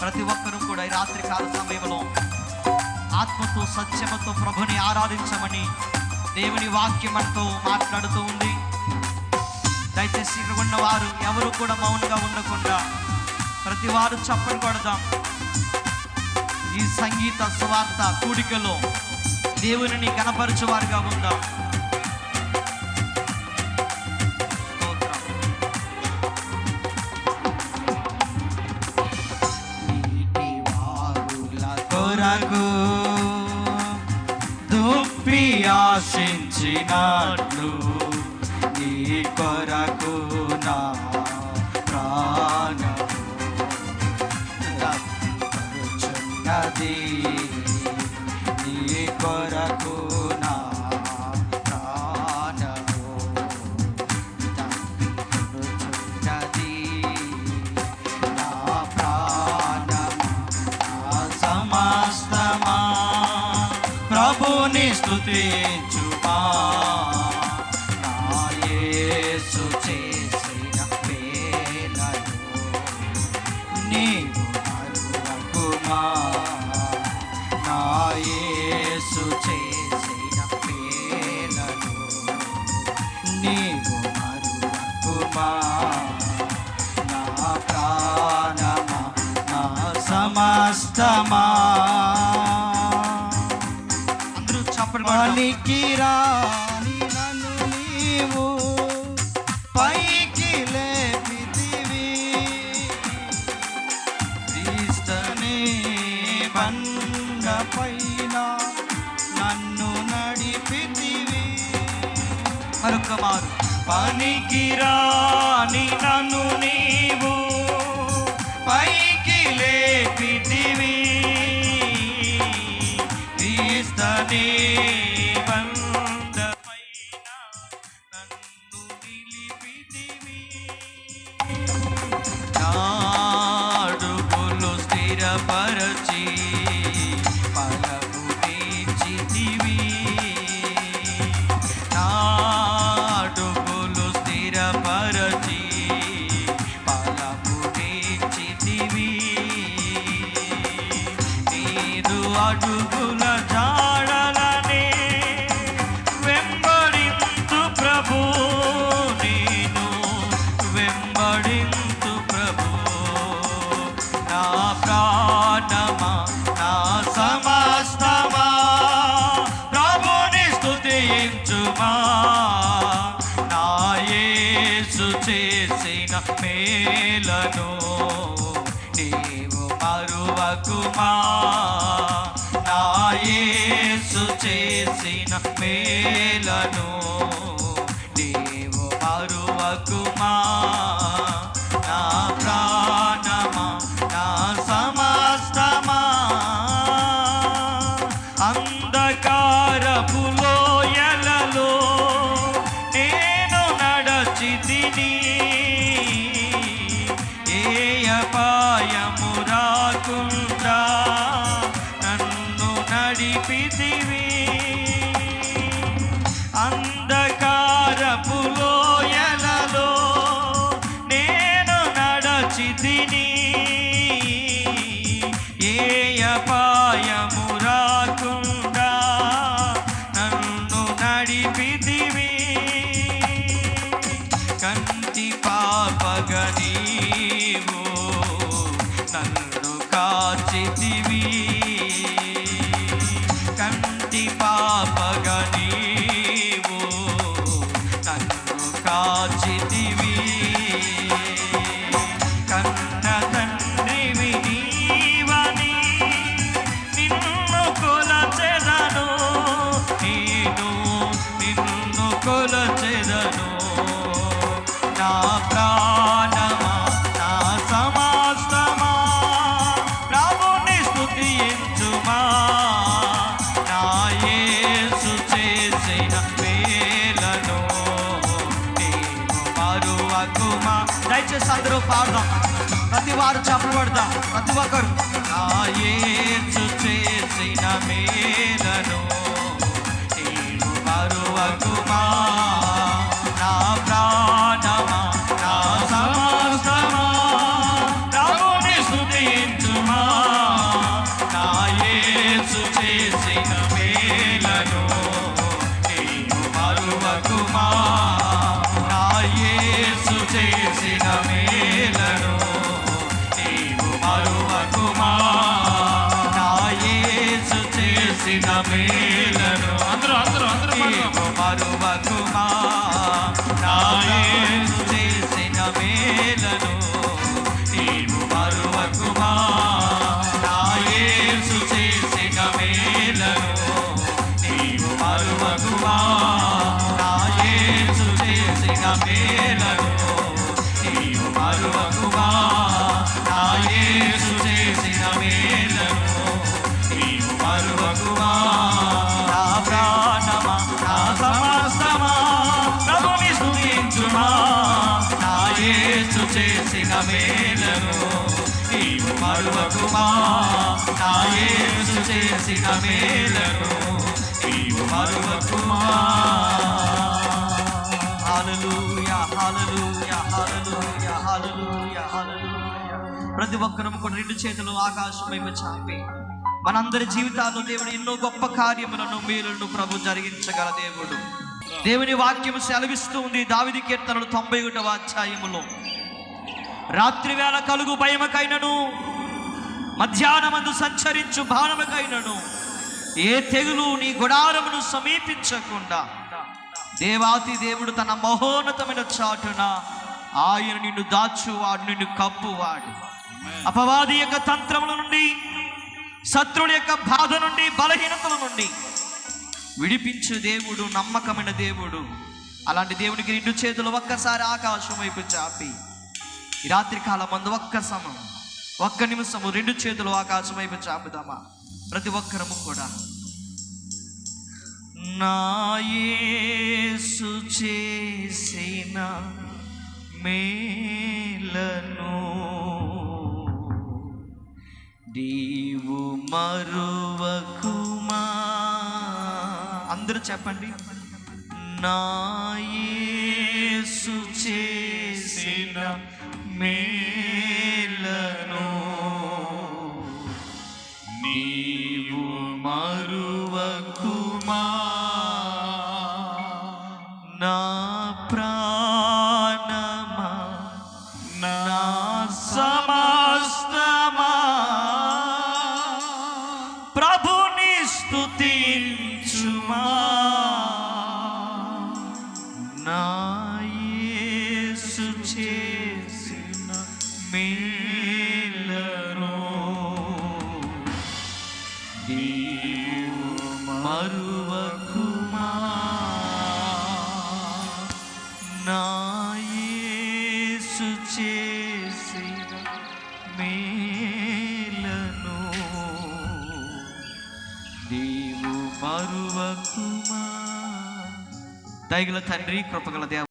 ప్రతి ఒక్కరూ కూడా ఈ రాత్రి కాల సమయంలో ఆత్మతో సత్యమతో ప్రభుని ఆరాధించమని దేవుని వాక్యం మనతో మాట్లాడుతూ ఉంది. దయచేసి ఇక్కడ ఉన్నవారు ఎవరు కూడా మౌనంగా ఉండకుండా ప్రతి వారు చప్పని కొడదాం. ఈ సంగీత స్వార్థ కూడికలో దేవుని కనపరచువారుగా ఉందాం. కొరకు దుప్పి ఆశించినట్లు నీ కొరకు నా ప్రాణము నీ కొరకు ప్రభుని స్తుతించుమా? నాయసు చేసిన మేలను నీవు మరువకుమా నాయే అందరూ నన్ను నీవు పైకి లేపితివి. క్రీస్తనే బండ పైన నన్ను నడిపితివి. మరొక మారు పనికిరాని నన్ను నీవు పైకి లేపితివి. আমি మేలను నీవు మరువకుమా నా యేసు చేసిన మేలను నీవు మరువకుమా నా ప్రాణమా నా సమస్తమా. అంధకారపులో ఎలలో నేను నడచి కంటి పాపగ నీవు నన్ను కా ప్రతి వారు చేపలు చెప్పబడదాం ప్రతి ఒక్కరు. నా యేసు చేసిన మేలను మేలను మేలను నీవు మరువకుమా నా యేసు చేసిన మేలను నీవు మరువకుమా హల్లెలూయా హల్లెలూయా హల్లెలూయా హల్లెలూయా హల్లెలూయా ప్రతి ఒక్కరూ కూడా రెండు చేతులు ఆకాశం వైపు చాపి మనందరి జీవితాల్లో దేవుడు ఎన్నో గొప్ప కార్యములను మేలులను ప్రభు జరిగించగల దేవుడు. దేవుని వాక్యం సెలవిస్తూ ఉంది. దావిది కీర్తనలు తొంభై ఒకటవ అధ్యాయములో. రాత్రి వేళ కలుగు భయమకైనను. మధ్యాహ్నమందు సంచరించు బాణముకైనను ఏ తెగులు నీ గుడారమును సమీపించకుండా. దేవాతి దేవుడు తన మహోన్నతమైన చాటున ఆయన నిన్ను దాచువాడు నిన్ను కప్పువాడు. అపవాది యొక్క తంత్రముల నుండి శత్రువుల యొక్క బాధ నుండి బలహీనతల నుండి విడిపించు దేవుడు నమ్మకమైన దేవుడు. అలాంటి దేవునికి రెండు చేతులు ఒక్కసారి ఆకాశం వైపు చాపి. ఈ రాత్రి కాలం మందు ఒక్క సమయం ఒక్క నిమిషము రెండు చేతులు ఆకాశం వైపు చాపుదామా? ప్రతి ఒక్కరము కూడా. నాయసు చేసిన మేలను నీవు మరువకుమా? అందరూ చెప్పండి. నాయసు చేసిన మేలను నీవు మరువకుమా? నా ప్రాణమా? నా సమస్తమా? ప్రభుని స్తుతించుమా? నా యేసు చే మేలను నీవు మరువకుమా. చేసిన మేలను. నీవు మరువకుమా. దయగల తండ్రి కృపగల దేవ